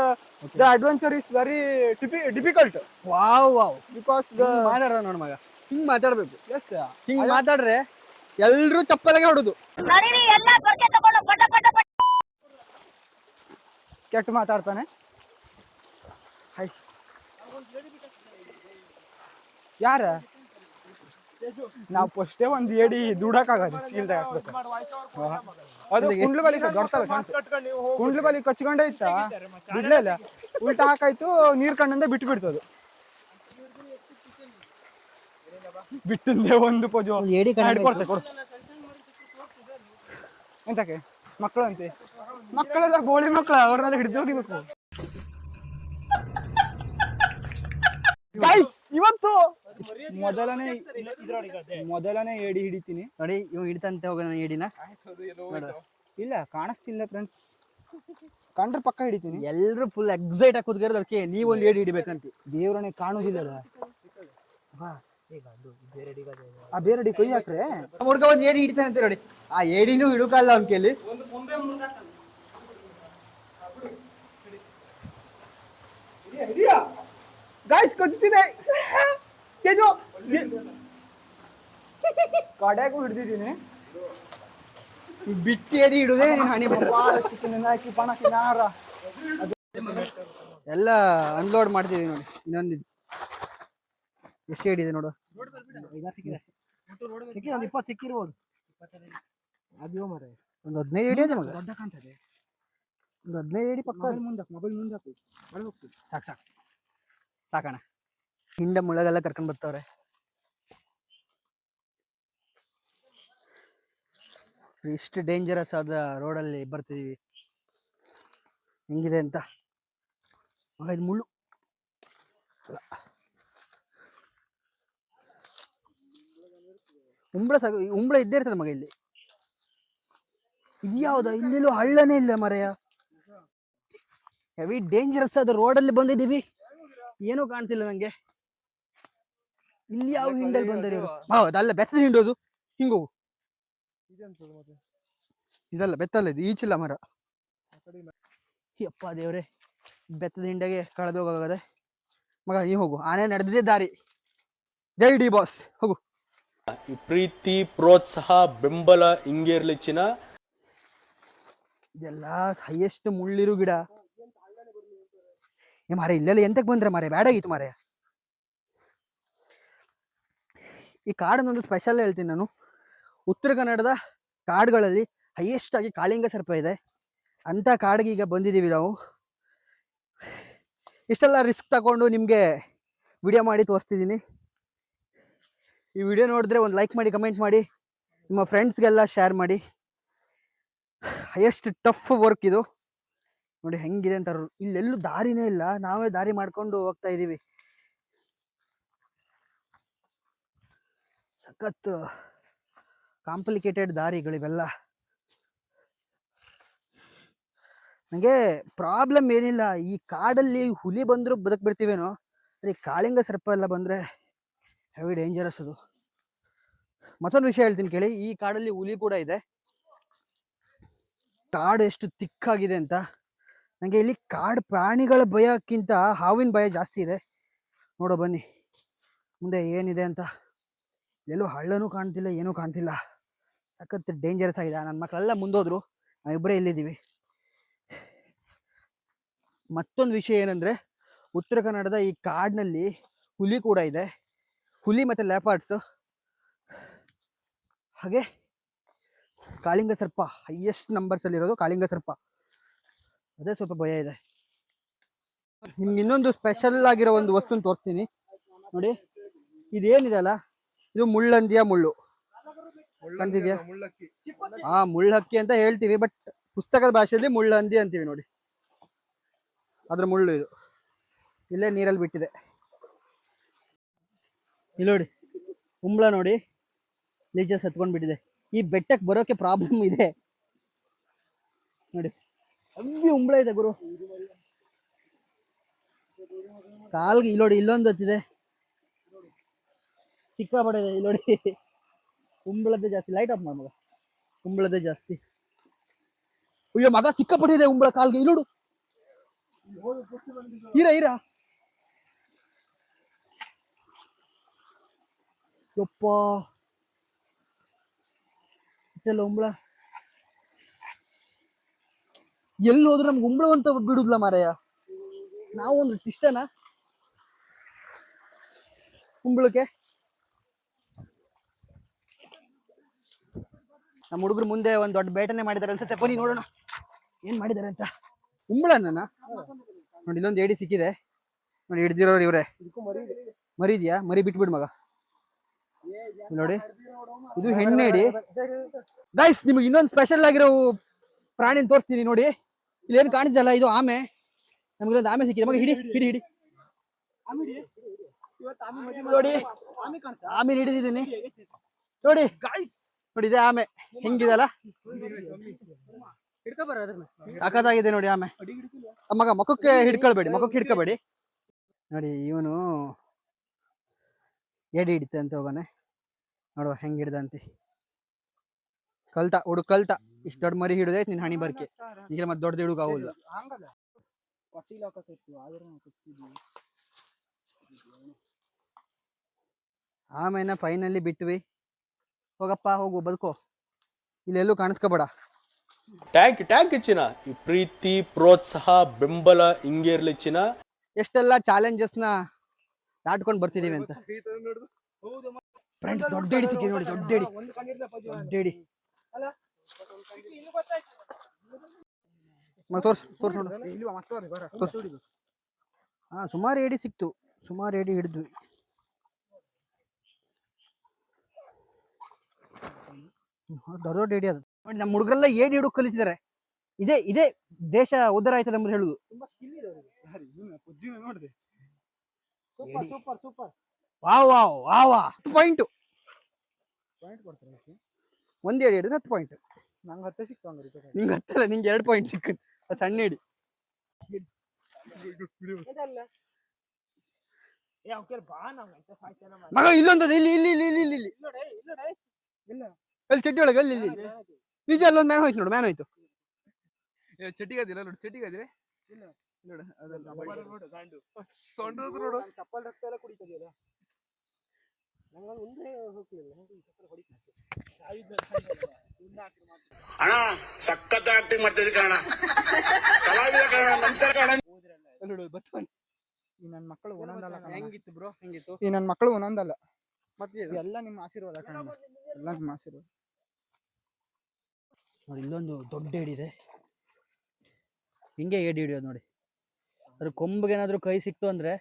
the adventure is very difficult wow wow because the ಮಾತಾಡ ನೋಡ ಮಗ. ಹಿಂಗ್ ಮಾತಾಡ್ಬೇಕು. ಎಸ್ ಹಿಂಗ್ ಮಾತಾಡ್ರೆ ಎಲ್ರು ಚಪ್ಪಲಿಗೆ ಹೊಡುದು. ಕೆಟ್ಟ ಮಾತಾಡ್ತಾನೆ. ಯಾರ? ನಾವು ಫಸ್ಟೇ ಒಂದ್ ಏಡಿ ದುಡಕ್ಕಾಗದು ಚೀಲ್ದಾಗ ಹಾಕ್ಬೇಕು. ಅದು ಕುಂಡ್ಲು ಬಲಿ ದೊಡ್ತಲ್ಲ ಕುಂಡ್ಲು ಬಲಿ ಕಚ್ಕೊಂಡೇ ಇತ್ತ? ಬಿಡ್ಲೇ ಇಲ್ಲ. ಉಲ್ಟಾ ಹಾಕಾಯ್ತು ನೀರ್ ಕಣ್ಣಿಂದ ಬಿಟ್ಟು ಬಿಡ್ತದು ಬಿಟ್ಟಿಂದೆ ಒಂದು ಪೊಜು. ಏಡಿ ಹಿಡ್ಕೊಡ್ತೆ ಕೊಡು. ಎಂತಕ್ಕೆ? ಮಕ್ಕಳು ಅಂತೆ? ಮಕ್ಕಳೆಲ್ಲ ಬೋಳಿ ಮಕ್ಕಳ ಅವ್ರನ್ನೆಲ್ಲ ಹಿಡಿದು ಹೋಗಿಬೇಕು. ಗೈಸ್ ಇವತ್ತು ಮೊದಲನೇ ಮೊದಲನೇ ಏಡಿ ಹಿಡಿತೀನಿ. ನೋಡಿ ಇವ್ ಹಿಡಿತಂತೆ ಹೋಗೋಣ ಏಡಿನ. ಇಲ್ಲ ಕಾಣಿಸ್ತಿಲ್ಲ ಫ್ರೆಂಡ್ಸ್ ಕಂಡ್ರೆ ಪಕ್ಕ ಹಿಡಿತೀನಿ. ಎಲ್ಲರೂ ಫುಲ್ ಎಕ್ಸೈಟ್ ಆಗಿ ಕುದ್ಗಿರೋದು ಅದಕ್ಕೆ ನೀವೊಂದು ಏಡಿ ಹಿಡಿಬೇಕಂತ. ದೇವ್ರನೇ ಕಾಣುವುದಿಲ್ಲ ಆ ಬೇರೆ ಕೊಯ್ ಹಾಕ್ರೆ? ಹುಡ್ಗ ಒಂದು ಏಡಿ ಹಿಡಿತಾನಂತೆ ನೋಡಿ. ಆ ಏಡಿನೂ ಹಿಡುಕಲ್ಲ ಅವ್ನ ಕೇಳಿ ಗಾಯ್ಸ್ ಕಚ್ತಿದೆ ತೇಜು ಕಡೆಗೂ ಹಿಡ್ದಿದ್ದೀನಿ ಬಿಟ್ಟು ಏಡಿ ಹಿಡುದೇ ನೀನ್ ಹಣಿ ಹಾಕಿ ಪಣ ಕಿನಾರ ಎಲ್ಲ ಅನ್ಲೋಡ್ ಮಾಡ್ತೀವಿ ನೋಡಿ ಇನ್ನೊಂದು ಎಷ್ಟು ಹಿಡಿದೆ ನೋಡು. ಸಿಕ್ಕಿದೆ ಒಂದು ಇಪ್ಪತ್ತು ಸಿಕ್ಕಿರ್ಬೋದು. ಅದು ಮರ ಒಂದು ಹದಿನೈದು ಏಡಿ ಇದೆ ಮಗ ದೊಡ್ಡ ಕಾಣ್ತದೆ ಒಂದು ಹದಿನೈದು ಏಡಿ ಪಕ್ಕ ಮುಂದೆ ಮೊಬೈಲ್ ಮುಂದೆ ಹಾಕು. ಒಳಗೆ ಹೋಗ್ತೀವಿ ಸಾಕು ಸಾಕು. ಸಾಕಣ. ಹಿಂಡ ಮುಳಗೆಲ್ಲ ಕರ್ಕೊಂಡ್ ಬರ್ತಾವ್ರೆ. ಇಷ್ಟು ಡೇಂಜರಸ್ ಆದ ರೋಡಲ್ಲಿ ಬರ್ತಿದೀವಿ. ಹೆಂಗಿದೆ ಅಂತ. ಇದು ಮುಳ್ಳು. ಉಂಬಳ ಸಾಕು ಉಂಬಳ ಇದ್ದೇ ಇರ್ತದೆ ಮಗ ಇಲ್ಲಿ. ಇದ್ಯಾವ್ದ ಇಲ್ಲೆಲ್ಲೂ ಹಳ್ಳನೇ ಇಲ್ಲ ಮರೆಯ. ಹೆವಿ ಡೇಂಜರಸ್ ಆದ ರೋಡಲ್ಲಿ ಬಂದಿದ್ದೀವಿ. ಏನೂ ಕಾಣ್ತಿಲ್ಲ ನಂಗೆ. ಇಲ್ಲಿ ಯಾವ ಹಿಂಡಲ್ ಬಂದರೆ ಹೌದಲ್ಲ ಅಲ್ಲ ಬೆತ್ತದ ಹಿಂಡೋದು ಹಿಂಗು. ಇದಲ್ಲ ಬೆತ್ತಲ್ಲ ಇದು ಈಚಿಲ್ಲ ಮರ. ಯಪ್ಪ ದೇವ್ರೆ ಬೆತ್ತದ ಹಿಂಡೆಗೆ ಕಳೆದೋಗಾಗದೆ ಮಗ ನೀ ಹೋಗು. ಆನೆ ನಡೆದಿದೆ ದಾರಿ. ಜೈ ಡಿ ಬಾಸ್. ಹೋಗು. ಈ ಪ್ರೀತಿ ಪ್ರೋತ್ಸಾಹ ಬೆಂಬಲ ಹಿಂಗೆ ಇರ್ಲಿ ಚಿನ್ನ. ಇದೆಲ್ಲ ಹೈಯೆಸ್ಟ್ ಮುಳ್ಳಿರು ಗಿಡ. ಏ ಮಾರೆ ಇಲ್ಲೆಲ್ಲ ಎಂತಕ್ಕೆ ಬಂದ್ರೆ ಮಾರೆ ಬೇಡಾಗಿತ್ತು ಮಾರೆ ಈ ಕಾಡನ್ನೊಂದು ಸ್ಪೆಷಲ್ ಹೇಳ್ತೀನಿ ನಾನು. ಉತ್ತರ ಕನ್ನಡದ ಕಾಡುಗಳಲ್ಲಿ ಹೈಯೆಸ್ಟ್ ಆಗಿ ಕಾಳಿಂಗ ಸರ್ಪ ಇದೆ. ಅಂತ ಕಾಡಿಗೆ ಈಗ ಬಂದಿದ್ದೀವಿ ನಾವು. ಇಷ್ಟೆಲ್ಲ ರಿಸ್ಕ್ ತಗೊಂಡು ನಿಮಗೆ ವಿಡಿಯೋ ಮಾಡಿ ತೋರಿಸ್ತಿದ್ದೀನಿ. ಈ ವಿಡಿಯೋ ನೋಡಿದ್ರೆ ಒಂದು ಲೈಕ್ ಮಾಡಿ ಕಮೆಂಟ್ ಮಾಡಿ, ನಿಮ್ಮ ಫ್ರೆಂಡ್ಸ್ಗೆಲ್ಲ ಶೇರ್ ಮಾಡಿ. ಹೈಯೆಸ್ಟ್ ಟಫ್ ವರ್ಕ್ ಇದು. ನೋಡಿ ಹೆಂಗಿದೆ ಅಂತ ಇಲ್ಲೆಲ್ಲೂ ದಾರಿನೇ ಇಲ್ಲ. ನಾವೇ ದಾರಿ ಮಾಡ್ಕೊಂಡು ಹೋಗ್ತಾ ಇದೀವಿ. ಸಖತ್ ಕಾಂಪ್ಲಿಕೇಟೆಡ್ ದಾರಿಗಳಿವೆಲ್ಲ. ನನಗೆ ಪ್ರಾಬ್ಲಮ್ ಏನಿಲ್ಲ. ಈ ಕಾಡಲ್ಲಿ ಹುಲಿ ಬಂದರೂ ಬದುಕ್ ಬಿಡ್ತೀವೇನೋ ಅದೇ ಕಾಳಿಂಗ ಸರ್ಪ ಎಲ್ಲ ಬಂದರೆ ಹೆವಿ ಡೇಂಜರಸ್ ಅದು. ಮತ್ತೊಂದು ವಿಷಯ ಹೇಳ್ತೀನಿ ಕೇಳಿ. ಈ ಕಾಡಲ್ಲಿ ಹುಲಿ ಕೂಡ ಇದೆ. ಕಾಡು ಎಷ್ಟು ತಿಕ್ಕಾಗಿದೆ ಅಂತ. ನನಗೆ ಇಲ್ಲಿ ಕಾಡು ಪ್ರಾಣಿಗಳ ಭಯಕ್ಕಿಂತ ಹಾವಿನ ಭಯ ಜಾಸ್ತಿ ಇದೆ. ನೋಡೋ ಬನ್ನಿ. ಮುಂದೆ ಏನಿದೆ ಅಂತ. ಎಲ್ಲೂ ಹಳ್ಳನೂ ಕಾಣ್ತಿಲ್ಲ, ಏನೂ ಕಾಣ್ತಿಲ್ಲ. ಸಖತ್ ಡೇಂಜರಸ್ ಆಗಿದೆ. ನನ್ನ ಮಕ್ಕಳೆಲ್ಲ ಮುಂದೋದ್ರು. ನಾವಿಬ್ಬರೇ ಇಲ್ಲಿದ್ದೀವಿ. ಮತ್ತೊಂದು ವಿಷಯ ಏನಂದ್ರೆ, ಉತ್ತರ ಕನ್ನಡದ ಈ ಕಾಡಿನಲ್ಲಿ ಹುಲಿ ಕೂಡ ಇದೆ. ಹುಲಿ ಮತ್ತು ಲೆಪಾರ್ಡ್ಸ್ ಹಾಗೆ ಕಾಳಿಂಗ ಸರ್ಪ ಹೈಯೆಸ್ಟ್ ನಂಬರ್ಸ್ ಅಲ್ಲಿ ಇರೋದು ಕಾಳಿಂಗ ಸರ್ಪ ಅದೇ ಸ್ವಲ್ಪ ಭಯ ಇದೆ. ನಿಮ್ಗೆ ಇನ್ನೊಂದು ಸ್ಪೆಷಲ್ ಆಗಿರೋ ಒಂದು ವಸ್ತುನ ತೋರಿಸ್ತೀನಿ. ನೋಡಿ, ಇದೇನಿದೆ ಅಲ್ಲ? ಇದು ಮುಳ್ಳಂದಿಯ ಮುಳ್ಳು. ಹಾ ಮುಳ್ಳಕ್ಕಿ ಅಂತ ಹೇಳ್ತೀವಿ ಬಟ್ ಪುಸ್ತಕದ ಭಾಷೆಯಲ್ಲಿ ಮುಳ್ಳಂದಿ ಅಂತೀವಿ ನೋಡಿ. ಅದ್ರ ಮುಳ್ಳು ಇದು. ಇಲ್ಲೇ ನೀರಲ್ಲಿ ಬಿಟ್ಟಿದೆ. ಇಲ್ಲಿ ನೋಡಿ ಕುಂಬಳ ನೋಡಿ ಲೀಜಸ್ ಹತ್ಕೊಂಡ್ಬಿಟ್ಟಿದೆ ಈ ಬೆಟ್ಟಕ್ಕೆ ಬರೋಕೆ ಪ್ರಾಬ್ಲಮ್ ಇದೆ. ನೋಡಿ. ಅಬ್ಬಿ ಉಂಬಳ ಇದೆ ಗುರು. ಕಾಲ್ಗೆ ಇಲ್ಲೋಡಿ, ಇಲ್ಲೊಂದು ಹೊತ್ತಿದೆ. ಇದೆ ಇಲ್ಲೋಡಿ. ಉಂಬಳದ್ದೇ ಜಾಸ್ತಿ. ಲೈಟ್ ಆಫ್ ಮಗ. ಉಂಬಳದೇ ಜಾಸ್ತಿ. ಅಯ್ಯೋ, ಮಗ ಸಿಕ್ಕಾಪಟ್ಟಿದೆ ಉಂಬಳ ಕಾಲ್ಗೆ. ಇಲ್ಲೋಡು. ಇರ ಇರ. ಯಪ್ಪ. ಉಂಬಳ. ಎಲ್ಲಿ ಹೋದ್ರು ನಮ್ಗೆ ಉಂಬಳು ಅಂತ ಬಿಡುದಿಲ್ಲ ಮಾರಾಯ. ನಾವು ಒಂದು ಇಷ್ಟನಾ? ಉಂಬಳಕ್ಕೆ? ನಮ್ಮ ಹುಡುಗರು ಮುಂದೆ ಒಂದು ದೊಡ್ಡ ಬೇಟನೆ ಮಾಡಿದ್ದಾರೆ ಅನ್ಸುತ್ತೆ. ಬನ್ನಿ ನೋಡೋಣ. ಏನ್ ಮಾಡಿದ್ದಾರೆ ಅಂತ? ಕುಂಬಳನ್ನ ನೋಡಿ ಇಲ್ಲೊಂದು ಏಡಿ ಸಿಕ್ಕಿದೆ. ನೋಡಿ, ಹಿಡ್ದಿರೋರು ಇವ್ರೆ. ಮರಿ ಇದೆಯಾ ಮರಿ ಬಿಟ್ಬಿಡು ಮಗ. ನೋಡಿ, ಇದು ಹೆಣ್ಣೇಡಿ ಗೈಸ್ ನಿಮಗೆ ಇನ್ನೊಂದು ಸ್ಪೆಷಲ್ ಆಗಿರೋ ಪ್ರಾಣಿನ ತೋರಿಸ್ತೀನಿ ನೋಡಿ. ಇಲ್ಲಿ ಏನು ಕಾಣಿಸಲ್ಲ ಇದು ಆಮೆ. ನಮ್ಗೆ ಒಂದು ಆಮೆ ಸಿಕ್ಕಿದೆ. ಮಗ ಹಿಡಿ ಹಿಡಿ ಹಿಡಿ ನೋಡಿ. ಆಮೆ ಹಿಡಿದಿದ್ದೀನಿ. ನೋಡಿ. ನೋಡಿ ಇದೆ ಆಮೆ. ಹೆಂಗಿದಲ್ಲ ಸಾಕತ್ತಾಗಿದೆ ನೋಡಿ ಆಮೆ. ಮಗ ಮಖಕ್ಕೆ ಹಿಡ್ಕೊಳ್ಬೇಡಿ ಮಖಕ್ಕೆ ಹಿಡ್ಕೊಬೇಡಿ. ನೋಡಿ ಇವನು ಎಡಿ ಹಿಡಿತೆ ಅಂತ ಹೋಗೋಣ ನೋಡುವ ಹೆಂಗ್ ಹಿಡ್ದಂತೆ. ಕಲ್ತ ಹುಡುಗ ಕಲ್ತ. ಇಷ್ಟು ದೊಡ್ಡ ಮರಿ ಹಿಡಿದೆ ನಿನ್ ಹಣಿ ಬರ್ಕೆ. ಈಗ ಮತ್ತೆ ದೊಡ್ಡದು ಹಿಡುಗ ಆಗುಲ್ಲ ಆಮೇಲೆ ಫೈನಲ್ಲಿ ಬಿಟ್ವಿ. ಹೋಗಪ್ಪ ಹೋಗು ಬದುಕೋ. ಇಲ್ಲೆಲ್ಲೂ ಕಾಣಿಸ್ಕೋಬೇಡ. ಟ್ಯಾಂಕ್ ಟ್ಯಾಂಕ್ ಇಚ್ಚಿನ ಈ ಪ್ರೀತಿ ಪ್ರೋತ್ಸಾಹ ಬೆಂಬಲ ಹಿಂಗೆ ಇರ್ಲಿ ಚಿನ್ನ. ಎಷ್ಟೆಲ್ಲ ಚಾಲೆಂಜಸ್ನ ದಾಟ್ಕೊಂಡು ಬರ್ತಿದೀವಿ ಅಂತ. ಫ್ರೆಂಡ್ಸ್ ದೊಡ್ಡ ನೋಡಿ ದೊಡ್ಡ ದೊಡ್ಡ ತೋರ್ಸ್ ತೋರ್ಸ್ ನೋಡು. ಇಲ್ವಾ ಮತ್ತೆ ಬರ ಹಾ ಸುಮಾರು ಏಡಿ ಸಿಕ್ತು. ಸುಮಾರು ಏಡಿ ಹಿಡಿದ್ವಿ. ದೊಡ್ಡ ದೊಡ್ಡ ಏಡಿ ಅದು. ನೋಡಿ ನಮ್ಮ ಹುಡುಗರೆಲ್ಲ ಏಡಿ ಹಿಡುಕ್ ಕಲಿತಿದ್ದಾರೆ ಇದೇ ಇದೇ ದೇಶ ಉದ್ಧಾರ ಆಯ್ತದೆ ಎಂಬುದು ಹೇಳುದು. Wow super super super. ವಾ ವಾ ವಾ ವಾ ಹತ್ತು ಪಾಯಿಂಟ್ ಕೊಡ್ತಾರೆ ಒಂದ್ ಎಡಿ ಹಿಡಿದ್ರೆ ಹತ್ತು ಪಾಯಿಂಟ್ ನಂಗೆ ಹತ್ತೆ ಸಿಕ್ತು ಹಂಗಾರೆ. ನಿಂಗೆ ಹತ್ತಲ್ಲ ನಿಂಗೆ ಎರಡು ಪಾಯಿಂಟ್ ಸಿಕ್ಕ ಅದು ಸಣ್ಣ ಏಡಿ ಇದಲ್ಲ ಏ ಅವ್ಕೆ ಬಾ ನಾವು ಅಂತ ಸಾಯ್ತಾನ ಮಗ ಇಲ್ಲೊಂದದು ಇಲ್ಲಿ ಇಲ್ಲಿ ಇಲ್ಲಿ ಇಲ್ಲಿ ಇಲ್ಲಿ. ಇಲ್ಲಿ ಇಲ್ಲಡೆ ಇಲ್ಲಡೆ. ಇಲ್ಲ. ಅಲ್ಲಿ ಚಡ್ಡಿ ಒಳಗೆ ಅಲ್ಲಿ ಇಲ್ಲಿ ಇಲ್ಲಿ. ನಿಜ ಅಲ್ಲೊಂದು ಮ್ಯಾನ್ ಹೋಯ್ತು ನೋಡು ಮ್ಯಾನ್ ಹೋಯ್ತು. ಚಟಿಗದಿಲ್ಲ ನೋಡು ಚಟಿಗದಿರೆ ಇಲ್ಲ. ನೋಡು ಅದಲ್ಲ ಚಪ್ಪಲ್ ರಕ್ತ ಎಲ್ಲ ಕುಡಿತದೆಯಲ್ಲ ನಂಗೆ ಮುಂದೆ ಹೋಗ್ತಿಲ್ಲ ಚಪ್ಪಲ್ ಹೊಡಿತೀನಿ ಅಣ್ಣ ಸಖತ್ ಆಕ್ಟಿಂಗ್ ಮಾಡ್ತಿದ್ದೆ ಕಣ ಕಲಾವಿದ ಕಣ ನಮಸ್ಕಾರ ಕಣ ಅಲ್ಲಿ ನೋಡು ಬತ್ತವನ್ ಈ ನನ್ನ ಮಕ್ಕಳು ಒಂದೊಂದಲ್ಲ ಕಣಣ್ಣ. ಹೆಂಗಿತ್ತು ಬ್ರೋ ಹೆಂಗಿತ್ತು? ಈ ನನ್ನ ಮಕ್ಕಳು ಒಂದೊಂದಲ್ಲ ಮತ್ತೆ ಎಲ್ಲ ನಿಮ್ಮ ಆಶೀರ್ವಾದ ಕಣ ಎಲ್ಲ ನಿಮ್ಮ ಆಶೀರ್ವಾದ. ನೋಡಿ ಇಲ್ಲೊಂದು ದೊಡ್ಡ ಏಡಿದೆ ಹಿಂಗೆ ಏಡಿ ಹಿಡಿಯೋದು ನೋಡಿ. ಅದ್ರ ಕೊಂಬಿಗೆ ಏನಾದರೂ ಕೈ ಸಿಕ್ತು ಅಂದ್ರೆ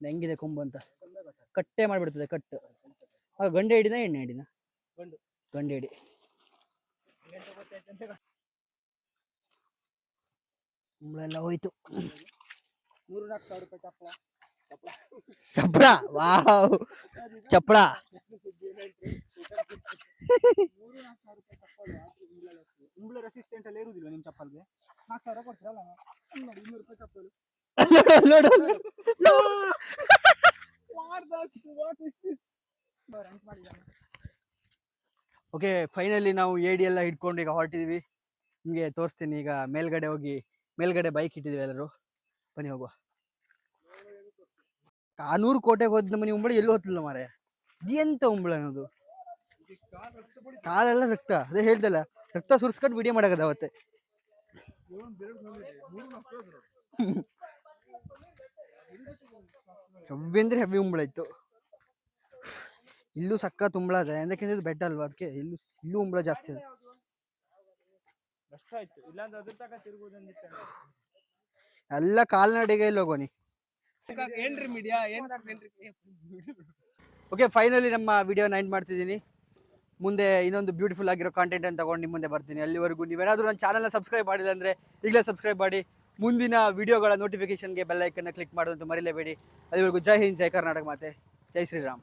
ಹೆಂಗಿದೆ ಕೊಂಬು ಅಂತ. ಕಟ್ಟೆ ಮಾಡಿಬಿಡ್ತದೆ ಕಟ್ಟು. ಆಗ ಗಂಡೆ ಹಿಡಿನ ಎಣ್ಣೆ ಹಿಡಿನ ಗಂಡು. ಗಂಡೆ ಹಿಡಿ ಕುಂಬಳೆಲ್ಲ ಹೋಯ್ತು. ಮೂರು ನಾಲ್ಕು ಸಾವಿರ ರೂಪಾಯಿ ಚಪ್ಪಳ. ಚಪ್ಪಳ. ವಾವ್. ಚಪ್ಪಳ? ಇಂಬ್ಳೆ ರೆಸಿಸ್ಟೆಂಟ್ ಇರುವುದಿಲ್ಲ ನಿಮ್ಮ ಚಪ್ಪಲ್ಗೆ? ನಾಲ್ಕು ಸಾವಿರ ಕೊಡ್ತೀರಲ್ಲ? ನಾವು ನೋಡಿ ಇನ್ನೂರು ರೂಪಾಯಿ ಚಪ್ಪಲು. ನೋಡು, ನೋಡು, ನೋಡು. ಓಕೆ ಫೈನಲಿ ನಾವು ಏಡಿ ಎಲ್ಲ ಹಿಡ್ಕೊಂಡು ಈಗ ಹೊರಟಿದ್ವಿ. ನಿಮಗೆ ತೋರಿಸ್ತೀನಿ, ಈಗ ಮೇಲ್ಗಡೆ ಹೋಗಿ, ಮೇಲ್ಗಡೆ ಬೈಕ್ ಇಟ್ಟಿದ್ವಿ ಎಲ್ಲರೂ. ಬನ್ನಿ ಹೋಗುವ. ಕಾನೂರು ಕೋಟೆಗೆ ಹೋದ್ ನಮ್ಮ ನೀವು ಉಂಬಳಿ ಎಲ್ಲೂ ಹೋಗ್ತಿಲ್ಲ ಮಾರೆ ಎಂತ ಉಂಬಳ ಅನ್ನೋದು? ಕಾಲೆಲ್ಲ ರಕ್ತ, ಅದೇ ಹೇಳ್ದಲ್ಲ, ರಕ್ತ ಸುರಿಸ್ಕೊಂಡು ವಿಡಿಯೋ ಮಾಡಕದ ಅವತ್ತೆ ಹೆವಿ ಅಂದ್ರೆ ಹೆವಿ ಉಂಬಳ ಇತ್ತು ಇಲ್ಲೂ ಸಕ್ಕ ತುಂಬಳ ಇದೆ ಯಾಕಂದ್ರೆ ಇದು ಬೆಟ್ಟ ಅಲ್ವಾ ಅದಕ್ಕೆ ಇಲ್ಲೂ ಇಲ್ಲೂ ಉಂಬಳ ಜಾಸ್ತಿ ಇದೆ ಎಲ್ಲ ಕಾಲ್ನಡಿಗೆ ಇಲ್ಲಿ ಹೋಗೋನಿ ಓಕೆ ಫೈನಲಿ ನಮ್ಮ ವಿಡಿಯೋನ ಎಂಡ್ ಮಾಡ್ತಿದ್ದೀನಿ. ಮುಂದೆ ಇನ್ನೊಂದು ಬ್ಯೂಟಿಫುಲ್ ಆಗಿರೋ ಕಾಂಟೆಂಟ್ ಅಂತ ತಗೊಂಡು ನಿಮ್ಮ ಮುಂದೆ ಬರ್ತೀನಿ. ಅಲ್ಲಿವರೆಗೂ ನೀವೇನಾದರೂ ನನ್ನ ಚಾನಲ್ನ ಸಬ್ಸ್ಕ್ರೈಬ್ ಮಾಡಿಲ್ಲ ಅಂದರೆ ಈಗಲೇ ಸಬ್ಸ್ಕ್ರೈಬ್ ಮಾಡಿ. ಮುಂದಿನ ವಿಡಿಯೋಗಳ ನೋಟಿಫಿಕೇಶನ್ಗೆ ಬೆಲ್ಲೈಕನ್ನು ಕ್ಲಿಕ್ ಮಾಡೋದಂತ ಮರಿಲೇಬೇಡಿ. ಅಲ್ಲಿವರೆಗೂ ಜೈ ಹಿಂದ್, ಜೈ ಕರ್ನಾಟಕ ಮಾತೆ. ಜೈ ಶ್ರೀರಾಮ್.